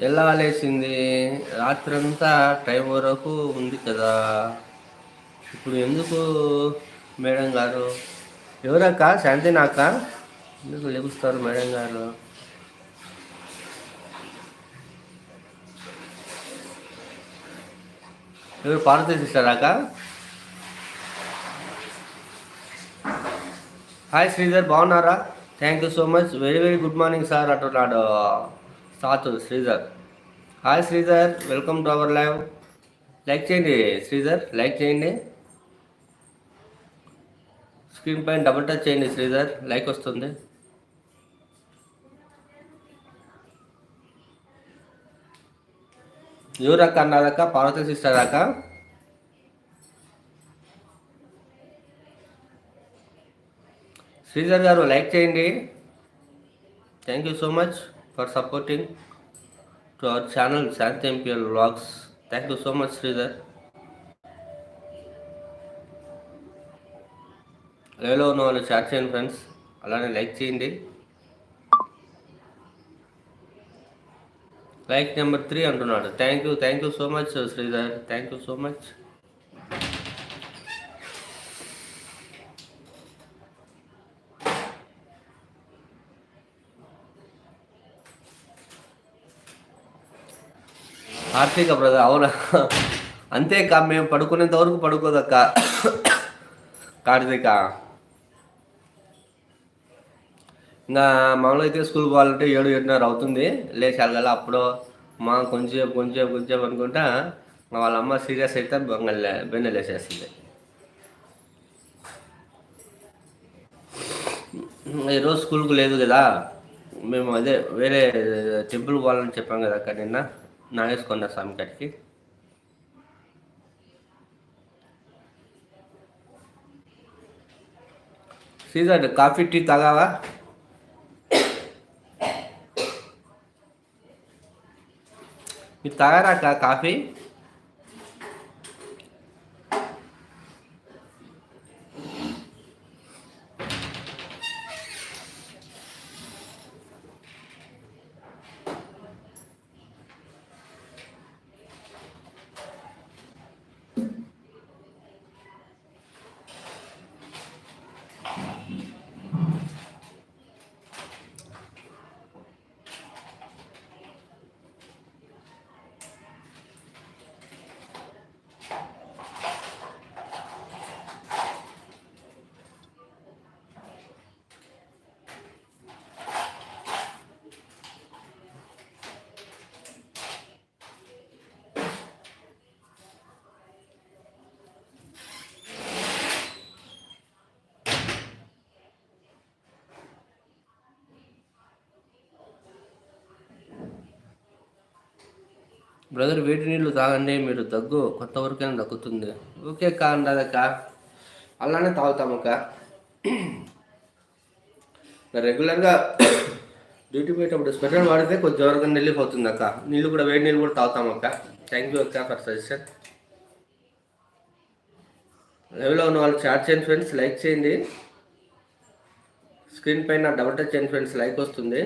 వెళ్ళాలేసింది రాత్రంతా టైం వరకు ఉంది కదా. ఇప్పుడు ఎందుకు మేడం గారు? ఎవరక్క? శాంతినాక ఎందుకు లెగుస్తారు మేడం గారు? ఎవరు పార్వతీ సిస్టరాక హాయ్ శ్రీధర్ బాగున్నారా? Thank you so much. Very very good morning sir అంటున్నాడు Sathu Sridhar. Hi Sridhar welcome to our live. Like చేయండి శ్రీధర్ లైక్ చేయండి. స్క్రీన్ పైన డబుల్ టచ్ చేయండి శ్రీధర్ లైక్ వస్తుంది. ఎవరక్క అన్నారక్క పార్వతి సిస్టర్ అక్క. శ్రీధర్ గారు లైక్ చేయండి. Thank you so much for supporting to our channel Shanthi MPL vlogs thank you so much Sridhar లైవ్లో ఉన్న వాళ్ళు షేర్ చేయండి ఫ్రెండ్స్ అలానే లైక్ చేయండి. లైక్ నెంబర్ త్రీ అంటున్నాడు. Thank you thank you so much Sridhar thank you so much Karthika brother అవునా? అంతేక మేము పడుకునేంత వరకు పడుకోదక్క కార్తీక. ఇంకా మామూలుగా అయితే స్కూల్ పోవాలంటే ఏడు ఏడున్నర అవుతుంది. లేచాలి కదా అప్పుడు. మా కొంచెం కొంచెం కొంచెం అనుకుంటా మా వాళ్ళ అమ్మ సీరియస్ అయితే బొంగల్ బెన్నె లేచేస్తుంది ఈరోజు స్కూల్కి లేదు కదా. మేము అదే వేరే టెంపుల్ పోవాలని చెప్పాం కదా అక్కడ నిన్న. నాగేశ్వర స్వామి గారికి సీజర్ కాఫీ టీ తాగావా? మీరు తాగారా కాఫీ? బ్రదర్ వేడి నీళ్ళు తాగండి మీరు దగ్గు కొంతవరకైనా దక్కుతుంది ఓకే అక్క అందదక్క అలానే తాగుతామక్క రెగ్యులర్గా డ్యూటీ పోయేటప్పుడు స్పెషల్ వాడితే కొంచెం వరకు వెళ్ళిపోతుంది అక్క. నీళ్ళు కూడా వేడి నీళ్ళు కూడా తాగుతామక్క థ్యాంక్ యూ అక్క ఫర్ సజెషన్ లైవ్లో ఉన్న వాళ్ళు చాట్ చేయండి ఫ్రెండ్స్ లైక్ చేయండి. స్క్రీన్ పైన డబల్ టచ్ చేయండి ఫ్రెండ్స్ లైక్ వస్తుంది.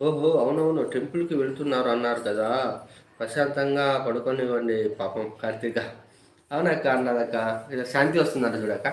ఓహో అవునవును టెంపుల్కి వెళ్తున్నారు అన్నారు కదా. ప్రశాంతంగా పడుకొనివ్వండి పాపం కార్తీక. అవునక్క అన్నదక్క ఇలా శాంతి వస్తుందంట చూడక్క.